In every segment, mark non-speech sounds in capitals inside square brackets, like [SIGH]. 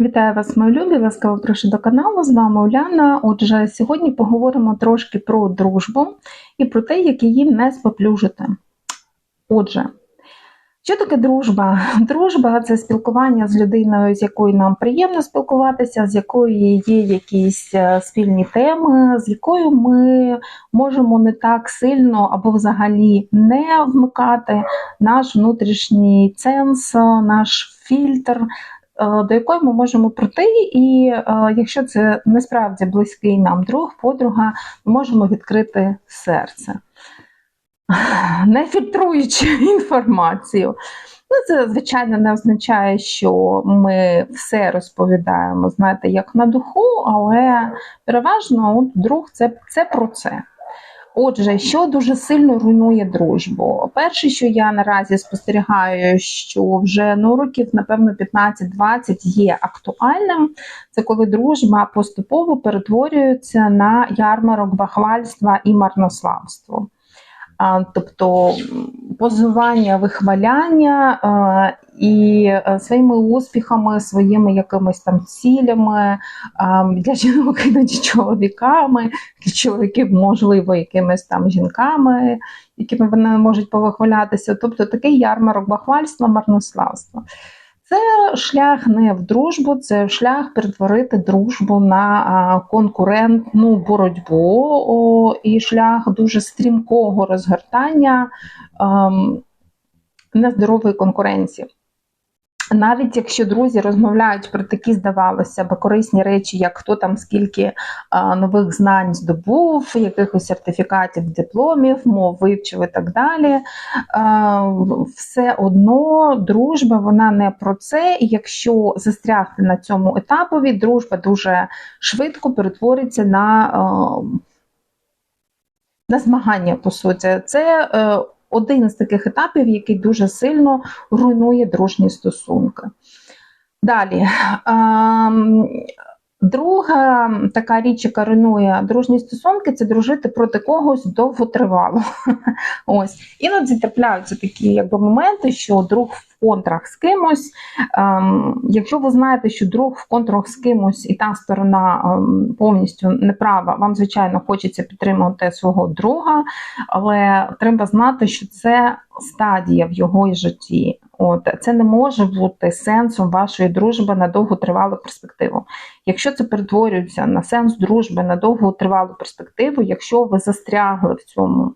Вітаю вас, мої любі! Ласкаво прошу до каналу. З вами Уляна. Отже, сьогодні поговоримо трошки про дружбу і про те, як її не споплюжити. Отже, що таке дружба? [LAUGHS] Дружба це спілкування з людиною, з якою нам приємно спілкуватися, з якою є якісь е, спільні теми, з якою ми можемо не так сильно або взагалі не вмикати наш внутрішній ценз, наш фільтр. Е, до якої ми можемо пройти, і е, якщо це насправді близький нам друг, подруга, ми можемо відкрити серце, [LAUGHS] не фільтруючи інформацію. Ну, Це, звичайно, не означає, що ми все розповідаємо, знаєте, як на духу, але переважно от, друг це, це про це. Отже, що дуже сильно руйнує дружбу? Перше, що я наразі спостерігаю, що вже ну років, напевно, 15-20 є актуальним, це коли дружба поступово перетворюється на ярмарок бахвальства і марнославство. Тобто позування, вихваляння і е, своїми успіхами, своїми якимись там цілями для жінок іноді чоловіками, для чоловіків, можливо, якимись там жінками, якими вони можуть повихвалятися. Тобто такий ярмарок бахвальства, марнославства. Це шлях не в дружбу, це шлях перетворити дружбу на конкурентну боротьбу і шлях дуже стрімкого розгортання ем, нездорової конкуренції. Навіть якщо друзі розмовляють про такі, здавалося б, корисні речі, як хто там скільки а, нових знань здобув, якихось сертифікатів, дипломів, мов вивчив і так далі, а, все одно дружба вона не про це. І якщо застрягти на цьому етапові, дружба дуже швидко перетвориться на, а, на змагання, по суті. Це е, один з таких етапів, який дуже сильно руйнує дружні стосунки. Далі. Друга така річ, яка руйнує дружні стосунки, це дружити проти когось довготривало. [LAUGHS] Ось. Іноді трапляються такі якби, моменти, що друг в контрах з кимось. Ем, Якщо ви знаєте, що друг в контрах з кимось і та сторона ем, повністю неправа, вам, звичайно, хочеться підтримувати свого друга, але треба знати, що це стадія в його житті. От Це не може бути сенсом вашої дружби на довготривалу перспективу. Якщо це перетворюється на сенс дружби на довготривалу перспективу, якщо ви застрягли в цьому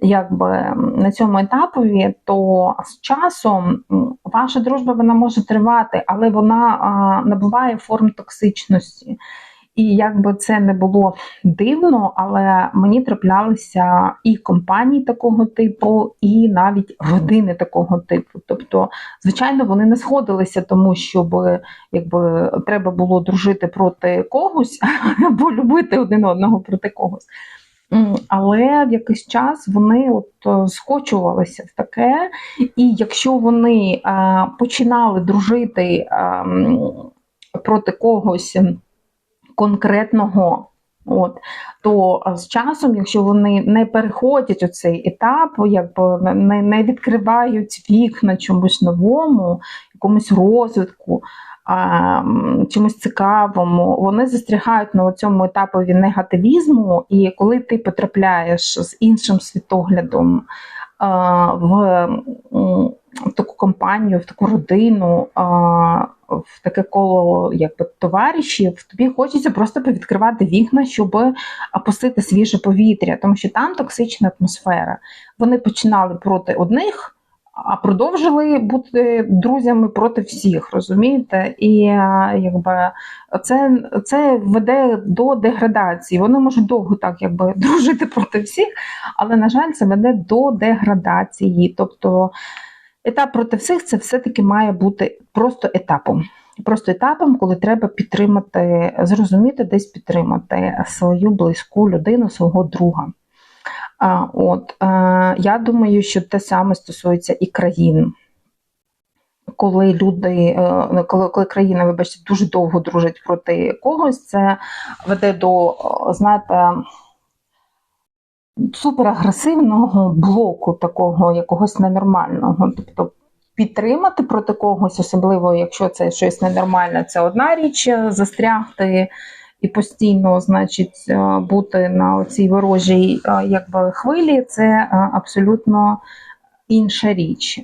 якби на цьому етапові, то з часом ваша дружба вона може тривати, але вона а, набуває форм токсичності. І як би це не було дивно, але мені траплялися і компанії такого типу, і навіть родини такого типу. Тобто, звичайно, вони не сходилися, тому щоб якби треба було дружити проти когось [LAUGHS] або любити один одного проти когось. Але в якийсь час вони от скочувалися в таке, і якщо вони а, починали дружити а, проти когось конкретного. От, То з часом, якщо вони не переходять у цей етап, якби не не відкривають вікна чомусь новому, якомусь розвитку, а, чомусь цікавому, вони застрягають на цьому етапові негативізму, і коли ти потрапляєш з іншим світоглядом а, в, в таку компанію, в таку родину. В таке коло якби товаришів, тобі хочеться просто повідкривати вікна, щоб опустити свіже повітря, тому що там токсична атмосфера. Вони починали проти одних, а продовжили бути друзями проти всіх, розумієте? І якби це це веде до деградації. Вони можуть довго так якби [LAUGHS] дружити проти всіх, але, на жаль, це веде до деградації. Тобто етап проти всіх це все-таки має бути просто етапом. Просто етапом, коли треба підтримати, зрозуміти, десь підтримати свою близьку людину, свого друга. А, от, Я думаю, що те саме стосується і країн. Коли люди, е, коли коли країна, вибачте, дуже довго дружить проти когось, це веде до, знаєте, суперагресивного блоку такого якогось ненормального. Тобто підтримати проти когось, особливо якщо це щось ненормальне, це одна річ застрягти і постійно, значить, е, бути на цій ворожій е, якби, хвилі, це е, абсолютно інша річ.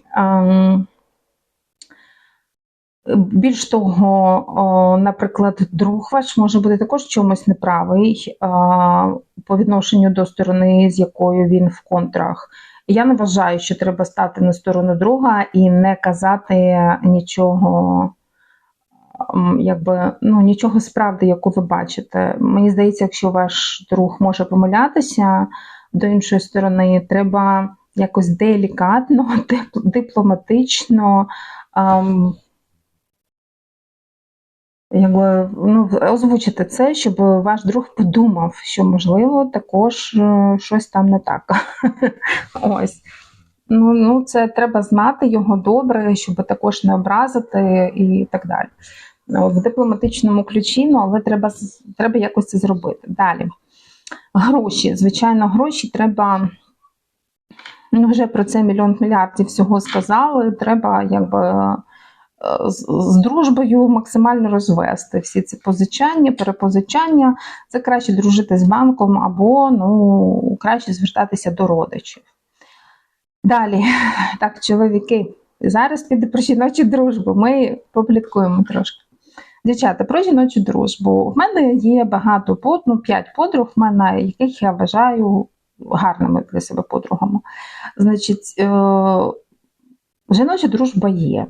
Більш того, наприклад, друг ваш може бути також чомусь неправий по відношенню до сторони, з якою він в контрах. Я не вважаю, що треба стати на сторону друга і не казати нічого, якби ну нічого з правди, яку ви бачите. Мені здається, якщо ваш друг може помилятися до іншої сторони, треба якось делікатно, [LAUGHS] дипломатично. Якби ну, озвучити це, щоб ваш друг подумав, що можливо також е, щось там не так. [LAUGHS] Ось. Ну, ну, це треба знати його добре, щоб також не образити і так далі. Ну, В дипломатичному ключі, ну, але треба, треба якось це зробити. Далі. Гроші. Звичайно, гроші треба. Ну, вже про це мільйон мільярдів всього сказали. Треба якби з, дружбою максимально розвести всі ці позичання, перепозичання. Це краще дружити з банком або ну, краще звертатися до родичів. Далі, [LAUGHS] так, чоловіки, зараз піде про жіночу дружбу. Ми попліткуємо трошки. Дівчата, про жіночу дружбу. В мене є багато под, ну, п'ять подруг, в мене, яких я вважаю гарними для себе подругами. Значить, е, жіноча дружба є.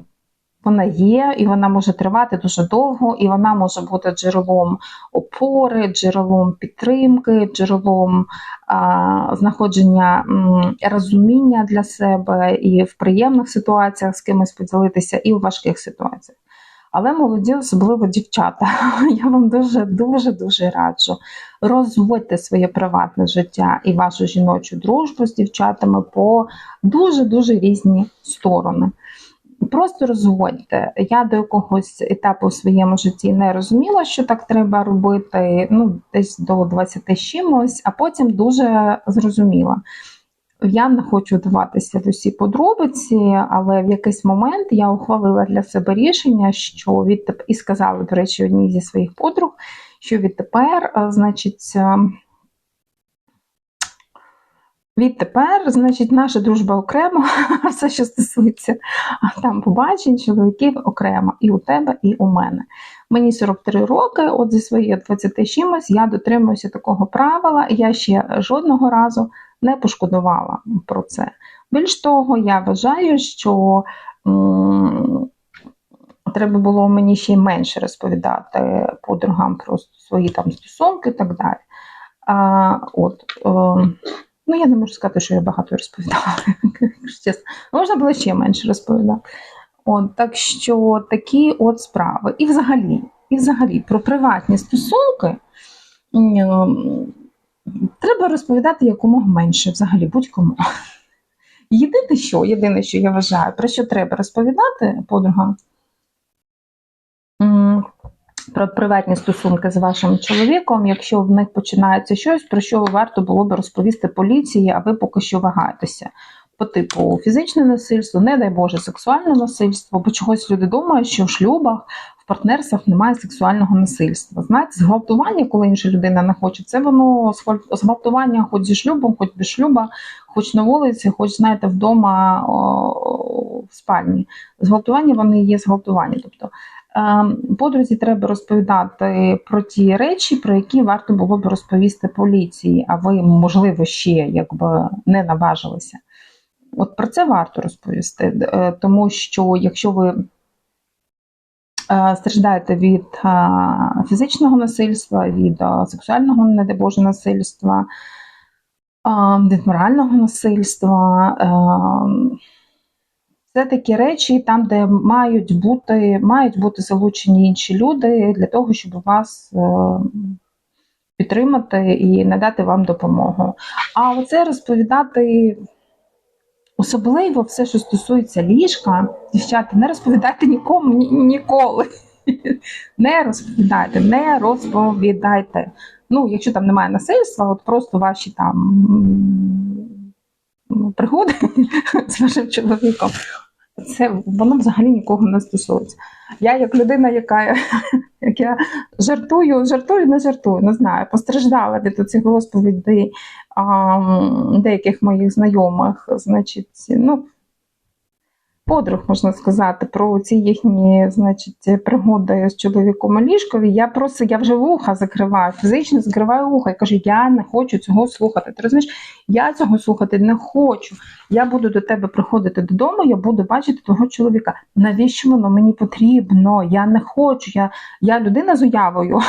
Вона є, і вона може тривати дуже довго, і вона може бути джерелом опори, джерелом підтримки, джерелом а, знаходження м, розуміння для себе і в приємних ситуаціях з кимось поділитися, і в важких ситуаціях. Але молоді, особливо дівчата, [LAUGHS] я вам дуже дуже дуже раджу. Розводьте своє приватне життя і вашу жіночу дружбу з дівчатами по дуже дуже різні сторони. Просто розводьте. Я до якогось етапу в своєму житті не розуміла, що так треба робити, ну, десь до 20 з чимось, а потім дуже зрозуміла. Я не хочу вдаватися в усі подробиці, але в якийсь момент я ухвалила для себе рішення, що відтеп... і сказала, до речі, одній зі своїх подруг, що відтепер, е, значить, е, Відтепер, значить, наша дружба окремо, [LAUGHS] все, що стосується там побачень, чоловіків окремо, і у тебе, і у мене. Мені 43 роки, от зі своєї 20 чимось, я дотримуюся такого правила, і я ще жодного разу не пошкодувала про це. Більш того, я вважаю, що треба було мені ще менше розповідати подругам про свої там стосунки і так далі. А, от, е, Ну, я не можу сказати, що я багато розповідала, чесно. Можна було ще менше розповідати. От, так що такі от справи. І взагалі, і взагалі про приватні стосунки треба розповідати якомога менше, взагалі, будь-кому. Єдине, що, єдине, що я вважаю, про що треба розповідати подругам, м, про приватні стосунки з вашим чоловіком, якщо в них починається щось, про що варто було би розповісти поліції, а ви поки що вагаєтеся. По типу фізичне насильство, не дай Боже, сексуальне насильство, бо чогось люди думають, що в шлюбах, в партнерствах немає сексуального насильства. Знаєте, зґвалтування, коли інша людина не хоче, це воно зґвалтування хоч зі шлюбом, хоч без шлюба, хоч на вулиці, хоч знаєте, вдома о, в спальні. Зґвалтування вони є зґвалтування. Тобто Подрузі треба розповідати про ті речі, про які варто було б розповісти поліції, а ви, можливо, ще якби не наважилися. От про це варто розповісти, е, тому що якщо ви е, страждаєте від е, фізичного насильства, від е, сексуального, не дай Боже, насильства, е, від морального насильства, е, це такі речі, там, де мають бути, мають бути залучені інші люди для того, щоб вас е, підтримати і надати вам допомогу. А оце розповідати особливо все, що стосується ліжка, дівчата, не розповідайте нікому ні- ніколи. Не розповідайте, не розповідайте. Ну, якщо там немає насильства, от просто ваші там пригоди з вашим чоловіком. Це воно взагалі нікого не стосується. Я, як людина, яка [LAUGHS] як я жартую, жартую, не жартую, не знаю, постраждала від цих розповідей а, деяких моїх знайомих, значить, ну. Подруг, можна сказати, про ці їхні, значить, пригоди з чоловіком у. Я просто я вже вуха закриваю, фізично закриваю вуха і кажу, я не хочу цього слухати. Ти розумієш, я цього слухати не хочу. Я буду до тебе приходити додому, я буду бачити того чоловіка. Навіщо воно мені потрібно? Я не хочу. Я я людина з уявою,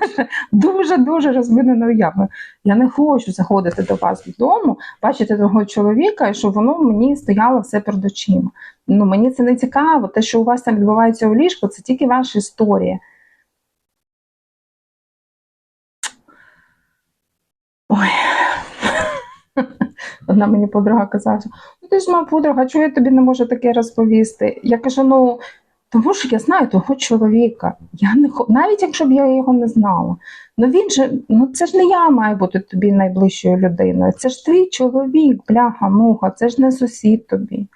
[LAUGHS] дуже-дуже розвиненою уявою. Я не хочу заходити до вас додому, бачити того чоловіка, і щоб воно мені стояло все перед очима. Ну, Мені це не цікаво. Те, що у вас там відбувається у ліжку, це тільки ваша історія. Ой. [LAUGHS] Одна мені подруга казала, ну ти ж моя подруга, чого я тобі не можу таке розповісти? Я кажу, ну тому що я знаю того чоловіка. Я не Навіть якщо б я його не знала. Ну він же, ну це ж не я маю бути тобі найближчою людиною. Це ж твій чоловік, бляха, муха, це ж не сусід тобі.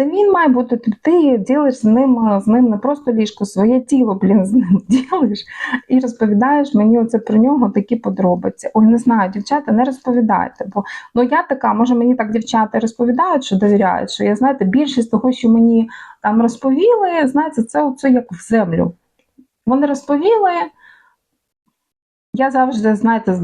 Це він має бути, ти ділиш з ним з ним не просто ліжко, своє тіло, блін, з ним [LAUGHS] ділиш і розповідаєш мені оце про нього такі подробиці. Ой, не знаю, дівчата, не розповідайте. Бо ну я така, може мені так дівчата розповідають, що довіряють, що я знаєте, більшість того, що мені там розповіли, знаєте, це оце як в землю. Вони розповіли. Я завжди, знаєте,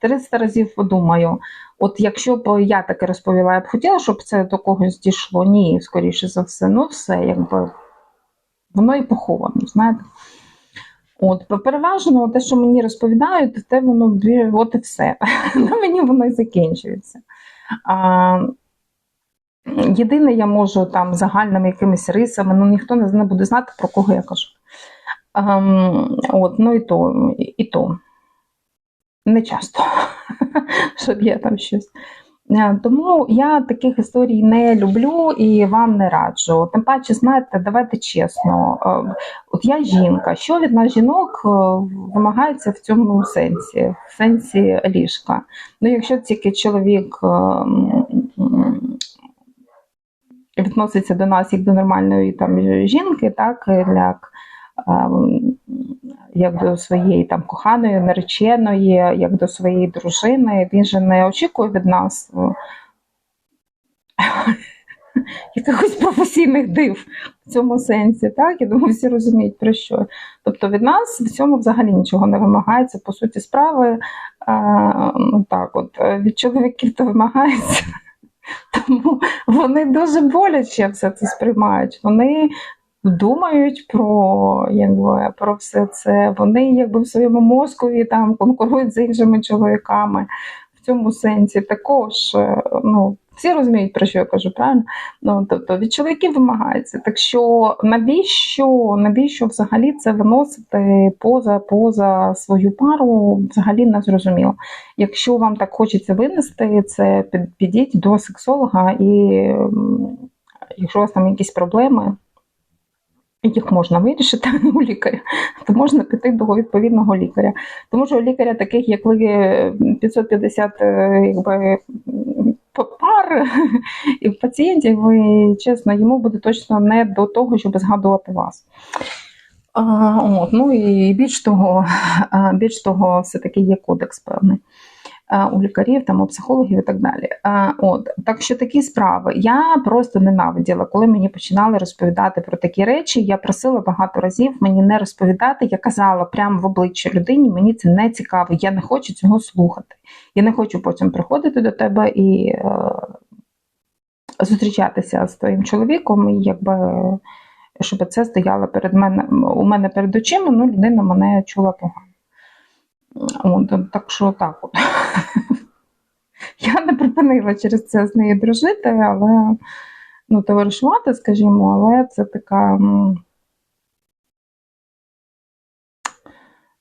300 разів подумаю. От якщо б я таке розповіла, я б хотіла, щоб це до когось дійшло. Ні, скоріше за все. Ну, все, якби воно і поховано, знаєте. От, переважно те, що мені розповідають, те воно от і все. [LAUGHS] На мені воно і закінчується. А, Єдине, я можу там загальними якимись рисами, ну ніхто не буде знати, про кого я кажу. А, от, Ну і то, і то не часто, [LAUGHS] щоб я там щось. Е, тому я таких історій не люблю і вам не раджу. Тим паче, знаєте, давайте чесно. Е, от я жінка. Що від нас жінок е, вимагається в цьому сенсі, в сенсі ліжка? Ну, якщо тільки чоловік відноситься до нас як до нормальної там жінки, так як як до своєї там коханої, нареченої, як до своєї дружини. Він же не очікує від нас е, [LAUGHS] якихось професійних див в цьому сенсі. Так? Я думаю, всі розуміють про що. Тобто від нас в цьому взагалі нічого не вимагається, по суті, справи. ну так от, Від чоловіків то вимагається. [LAUGHS] Тому вони дуже боляче все це сприймають. Вони думають про якби, про все це. Вони якби в своєму мозкові там конкурують з іншими чоловіками. В цьому сенсі також е, ну, всі розуміють, про що я кажу, правильно? Ну, Тобто від чоловіків вимагається. Так що навіщо навіщо взагалі це виносити поза поза свою пару, взагалі не зрозуміло. Якщо вам так хочеться винести, це підіть до сексолога, і якщо у вас там якісь проблеми їх можна вирішити [LAUGHS] у лікаря, то можна піти до відповідного лікаря. Тому що у лікаря, таких як ви 550 е, якби, пар [LAUGHS] і пацієнтів, ви чесно, йому буде точно не до того, щоб згадувати вас. А, от, Ну і більш того, [LAUGHS] більш того, все-таки є кодекс певний. У лікарів, там у психологів і так далі. От так що такі справи я просто ненавиділа, коли мені починали розповідати про такі речі. Я просила багато разів мені не розповідати. Я казала прямо в обличчя людині, мені це не цікаво, я не хочу цього слухати. Я не хочу потім приходити до тебе і е, зустрічатися з твоїм чоловіком, і якби. Щоб це стояло перед мене у мене перед очима, ну людина мене чула погано. От, Так що так от. [LAUGHS] Я не припинила через це з нею дружити, але ну, товаришувати, скажімо, але це така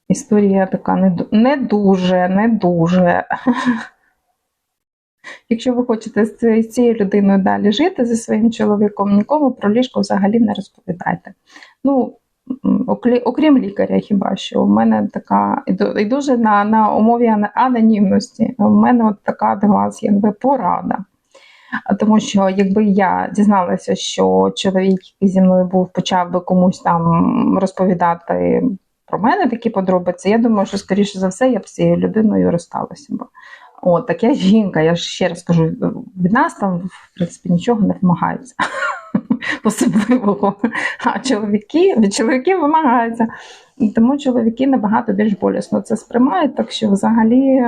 історія така не, не дуже, не дуже. [LAUGHS] Якщо ви хочете з цією людиною далі жити зі своїм чоловіком, нікому про ліжко взагалі не розповідайте. Ну, окрім лікаря, хіба що у мене така і дуже на на умові анонімності. У мене от така до вас якби порада. Тому що якби я дізналася, що чоловік, який зі мною був, почав би комусь там розповідати про мене такі подробиці, я думаю, що скоріше за все я б з цією людиною розсталася б. От, так я жінка, я ж ще раз кажу, від нас там, в принципі, нічого не вимагається особливого. А чоловіки, від чоловіків вимагається. І тому чоловіки набагато більш болісно це сприймають, так що взагалі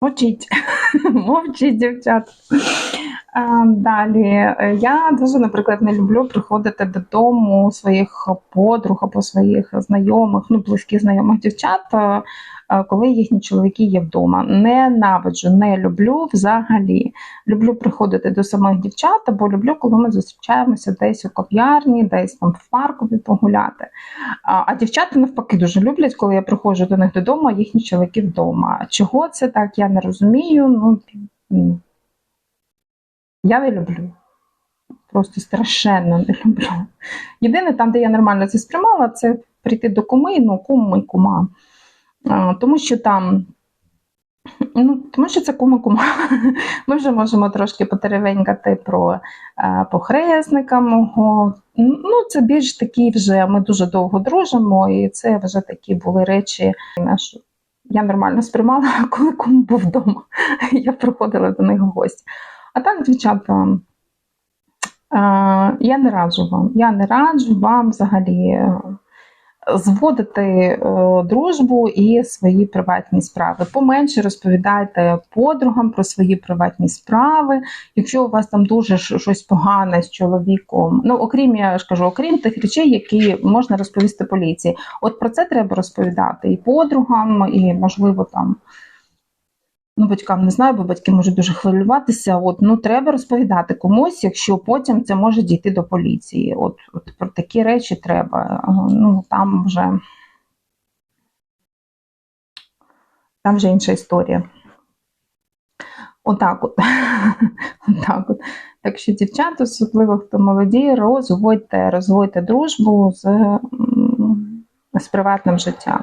мовчіть, [LAUGHS] мовчіть, дівчат. А, Далі, е, я дуже, наприклад, не люблю приходити додому своїх подруг або своїх знайомих, ну, близьких знайомих дівчат, е, е, коли їхні чоловіки є вдома. Ненавиджу, не люблю взагалі. Люблю приходити до самих дівчат, або люблю, коли ми зустрічаємося десь у кав'ярні, десь там в паркові погуляти. А, дівчата навпаки дуже люблять, коли я приходжу до них додому, а їхні чоловіки вдома. Чого це так, я не розумію. Ну, я не люблю. Просто страшенно не люблю. Єдине, там, де я нормально це сприймала, це прийти до куми, ну, кум і кума. Тому що там. Ну, тому що це куми кума. [LAUGHS] Ми вже можемо трошки потеревенькати про е, похресника мого. Ну, це більш такі вже ми дуже довго дружимо, і це вже такі були речі. Я нормально сприймала, [LAUGHS] коли кум був вдома. Я приходила до них в гості. А так, дівчата, е, я не раджу вам. Я не раджу вам взагалі е, зводити е, дружбу і свої приватні справи. Поменше розповідайте подругам про свої приватні справи. Якщо у вас там дуже щось погане з чоловіком, ну окрім я ж кажу, окрім тих речей, які можна розповісти поліції. От про це треба розповідати і подругам, і можливо там ну, батькам не знаю, бо батьки можуть дуже хвилюватися. От ну треба розповідати комусь, якщо потім це може дійти до поліції. От, от про такі речі треба. Ну там вже там вже інша історія. Отак от. [LAUGHS] Отак от. Так що, дівчата, особливо хто молоді, розводьте, розводьте дружбу з, з приватним життям.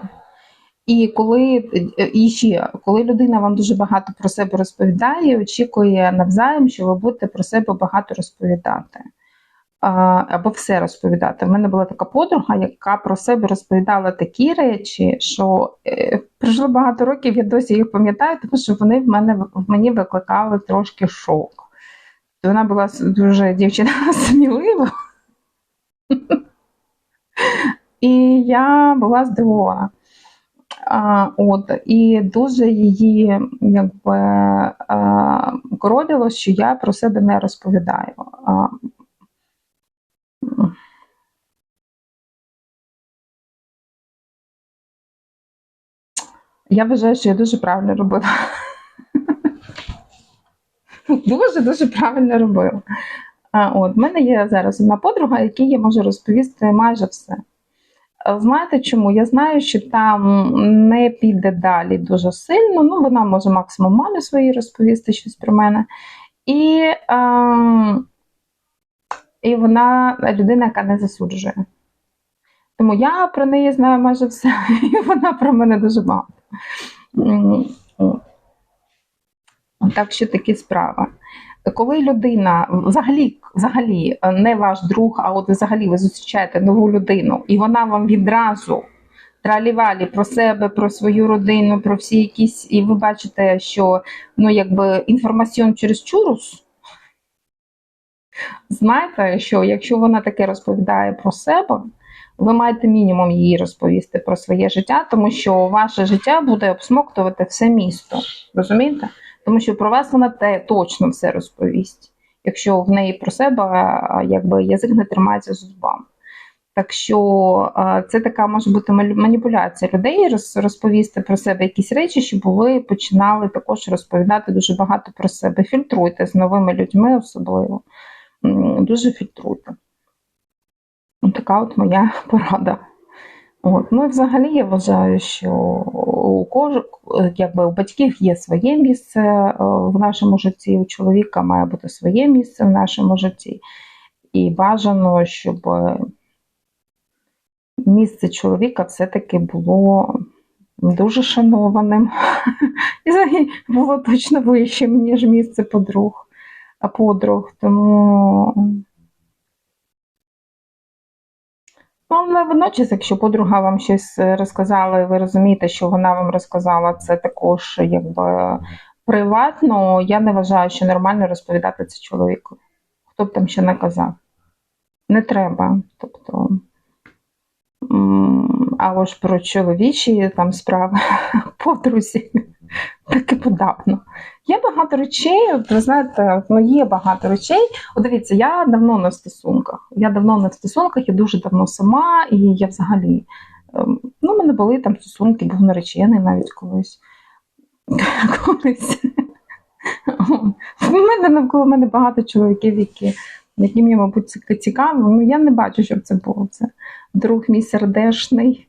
І коли і ще, коли людина вам дуже багато про себе розповідає, очікує навзаєм, що ви будете про себе багато розповідати. Або все розповідати. У мене була така подруга, яка про себе розповідала такі речі, що е, пройшло багато років, я досі їх пам'ятаю, тому що вони в мене в мені викликали трошки шок. Вона була дуже дівчина [LAUGHS] смілива. І я була здивована. А, От, І дуже її якби а, коробіло, що я про себе не розповідаю. А, Я вважаю, що я дуже правильно робила. [LAUGHS] Дуже-дуже правильно робила. А, В мене є зараз одна подруга, якій я можу розповісти майже все. Знаєте чому? Я знаю, що там не піде далі дуже сильно. Ну, вона може максимум мамі своїй розповісти щось про мене. І е, і вона людина, яка не засуджує. Тому я про неї знаю майже все, [LAUGHS] і вона про мене дуже багато. Так що такі справи коли людина взагалі взагалі е, не ваш друг, а от взагалі ви зустрічаєте нову людину, і вона вам відразу тралівалі про себе, про свою родину, про всі якісь, і ви бачите, що ну якби інформаціон через чурус. Знайте, що якщо вона таке розповідає про себе, ви маєте мінімум їй розповісти про своє життя, тому що ваше життя буде обсмоктувати все місто. Розумієте? Тому що про вас вона те точно все розповість, якщо в неї про себе якби язик не тримається з зубами. Так що це така може бути маніпуляція людей, розповісти про себе якісь речі, щоб ви починали також розповідати дуже багато про себе. Фільтруйте з новими людьми, особливо. Дуже фільтруйте. Така от моя [LAUGHS] порада. От. Ну і взагалі я вважаю, що у кож... якби у батьків є своє місце е, в нашому житті, у чоловіка має бути своє місце в нашому житті. І бажано, щоб місце чоловіка все-таки було дуже шанованим. [LAUGHS] І було точно вищим, ніж місце подруг, подруг. Тому. Але водночас, якщо подруга вам щось розказала, і ви розумієте, що вона вам розказала це також якби приватно, я не вважаю, що нормально розповідати це чоловіку. Хто б там ще не казав. Не треба. Тобто, а ось про чоловічі там справи [LAUGHS] подрузі таки подавно. Є багато речей, ви знаєте, ну є багато речей. От дивіться, я давно не в стосунках. Я давно не в стосунках, я дуже давно сама, і я взагалі. ем, Ну, в мене були там стосунки, був наречений навіть колись. [LAUGHS] колись. В мене навколо мене багато чоловіків, які, яким я, мабуть, цікаво. Ну, я не бачу, щоб це було. Це друг мій сердешний.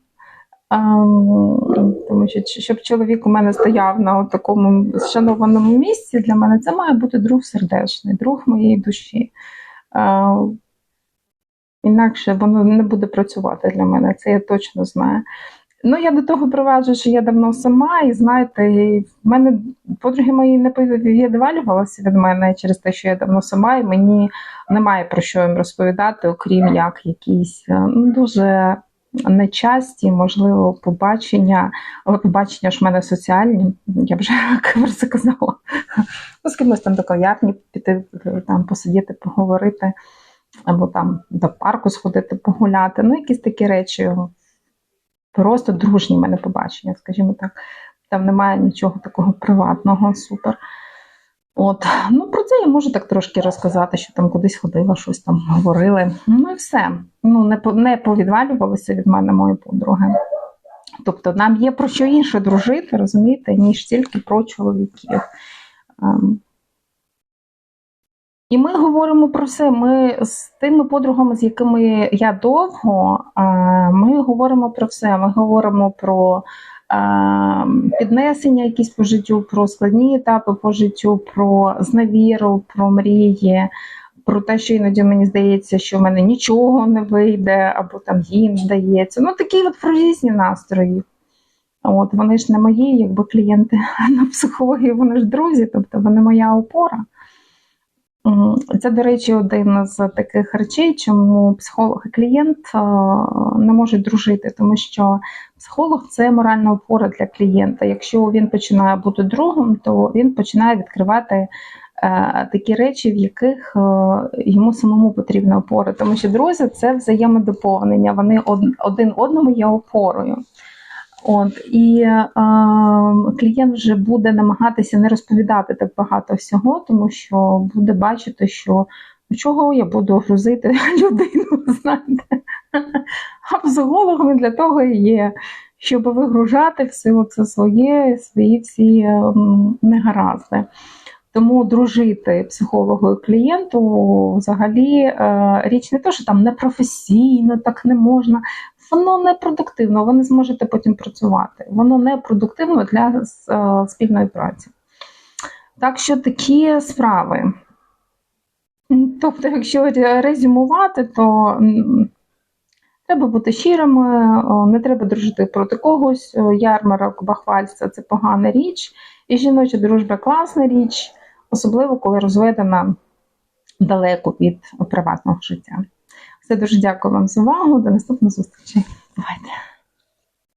Тому що щоб чоловік у мене стояв на такому шанованому місці, для мене це має бути друг сердечний, друг моєї душі. Інакше воно не буде працювати для мене, це я точно знаю. Ну, я до того приваджу, що я давно сама, і знаєте, в мене подруги мої не відвалювалися від мене через те, що я давно сама, і мені немає про що їм розповідати, окрім як якісь е, ну, дуже нечасті, можливо, побачення, побачення ж в мене соціальні, я вже [LAUGHS] казала. Ну, з кимось там до кав'ярні піти, там посидіти, поговорити, або там до парку сходити, погуляти. Ну, якісь такі речі. Просто дружні в мене побачення, скажімо так. Там немає нічого такого приватного, супер. От, ну про це я можу так трошки розказати, що там кудись ходила, щось там говорили. Ну і все. Ну, не, не повідвалювалися від мене мої подруги. Тобто нам є про що інше дружити, розумієте, ніж тільки про чоловіків. Ем. І ми говоримо про все. Ми з тими подругами, з якими я довго, е, ми говоримо про все. Ми говоримо про піднесення якісь по життю, про складні етапи по життю, про зневіру, про мрії, про те, що іноді мені здається, що в мене нічого не вийде, або там їм здається. Ну такі от про різні настрої. От вони ж не мої, якби клієнти на психології, вони ж друзі, тобто вони моя опора. Це, до речі, один з таких речей, чому психолог і клієнт не можуть дружити, тому що психолог це моральна опора для клієнта. Якщо він починає бути другом, то він починає відкривати е, такі речі, в яких е, йому самому потрібна опора. Тому що друзі це взаємодоповнення, вони од- один одному є опорою. От і е, клієнт вже буде намагатися не розповідати так багато всього, тому що буде бачити, що ну, чого я буду грузити [LAUGHS] людину, знаєте. А психологами для того і є, щоб вигружати все це своє, свої всі ем, негаразди. Тому дружити психологу і клієнту взагалі е, річ не то, що там непрофесійно, так не можна. Воно не продуктивно, ви не зможете потім працювати. Воно не продуктивно для е, спільної праці. Так що такі справи. Тобто, якщо резюмувати, то треба бути щирими, не треба дружити проти когось. Ярмарок, бахвальство це погана річ, і жіноча дружба класна річ, особливо коли розведена далеко від приватного життя. Все дуже дякую вам за увагу. До наступних зустрічей. Бувайте!